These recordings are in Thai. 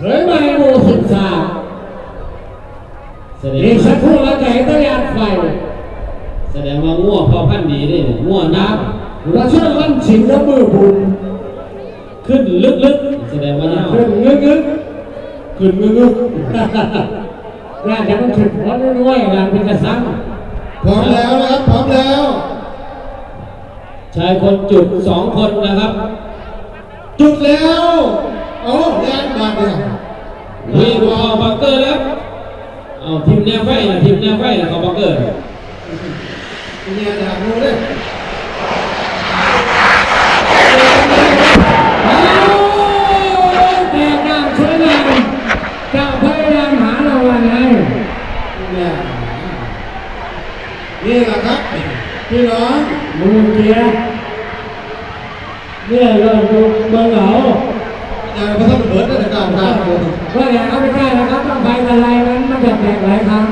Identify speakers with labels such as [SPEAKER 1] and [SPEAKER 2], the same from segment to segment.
[SPEAKER 1] เฮ้ยไม่โมสิบสาม
[SPEAKER 2] แสดง
[SPEAKER 1] อีกสักครู่
[SPEAKER 2] ว่า
[SPEAKER 1] แล้วแกต้องยานไฟ
[SPEAKER 2] แสดงว่าง่วพอพันธุ์ดีเด้ง่วน้
[SPEAKER 1] เราเชื่อมันชิงแล้วมือบุญำ
[SPEAKER 2] ขึ้นลึกๆ แสดงว่าเน่า
[SPEAKER 1] ขึ้นงึกงึกขึ้นงึกงึกน่าจะมันขึ้นเพราะน้อยๆหลังเป็นกระสัง
[SPEAKER 3] พร้อมแล้วนะครับพร้อมแล้ว
[SPEAKER 2] ชายคนจุดสองคนนะครับ
[SPEAKER 3] จุดแล้ว โอ้แรงมากเลย
[SPEAKER 2] วิ่งเข้าบังเกอร์แล้วเอาทีมแนวไฟนะทีมแนวไฟนะเขาบังเกอร์
[SPEAKER 3] เนี่ยอยากรู้เลย
[SPEAKER 1] เอาแต่น้ำสวยงามเจ้าพยายามหาเราวันไง
[SPEAKER 3] เนี่ยนี่แหละครับพี่น้อง
[SPEAKER 1] มึงเกียร์เนี่ยเราดูเมืองเหงา
[SPEAKER 3] อย่าไปทำเบิร์ดในการทำเลย
[SPEAKER 1] ก็อย่าเข้าไปใกล้นะครับต้องไปอะไรนั้นมันจะแตกหลายครั้ง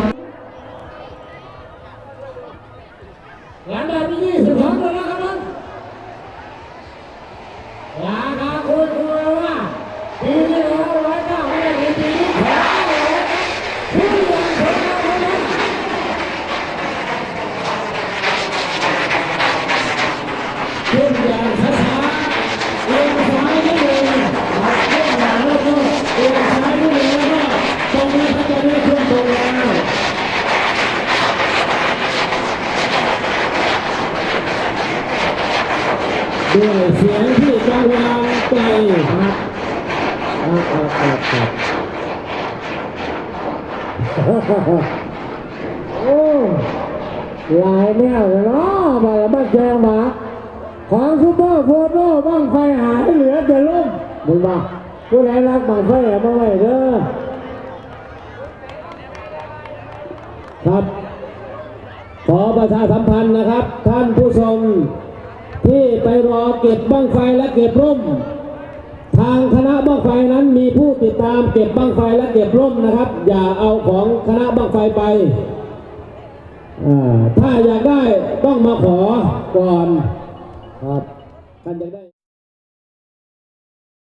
[SPEAKER 1] หลังจากที่ยี่สิบสองแล้วนะครับน้องราคาคุยคุยว่าปีที่แล้วร้อยเก้าไม่ได้ปีนี้แพงเลยทุกอย่างแพงเลยนะทุกอย่างช้าๆเอียงซ้ายนิดนึงหักเลี้ยวหลังแล้วก็เอียงซ้ายนิดนึงแล้วก็ตรงนี้เขาจะได้ขึ้นตรงแล้ว ด้วยเสียงที่กังวานไกลครับครับครับครับโอ้ลายแนวเลยเนาะมาแล้วบ้านแจงมาของซูเปอร์โฟโต้บ้างไฟหายเหลือแต่ล่มมึงมาผู้ใดรักบ้างไฟเอามาไว้เด้อครับ ขอประชาสัมพันธ์นะครับ ท่านผู้ชม ที่ไปรอเก็บบ้างไฟและเก็บร่ม ทางคณะบ้างไฟนั้นมีผู้ติดตามเก็บบ้างไฟและเก็บร่มนะครับ อย่าเอาของคณะบ้างไฟไป ถ้าอยากได้ต้องมาขอก่อนครับท่านอยากได้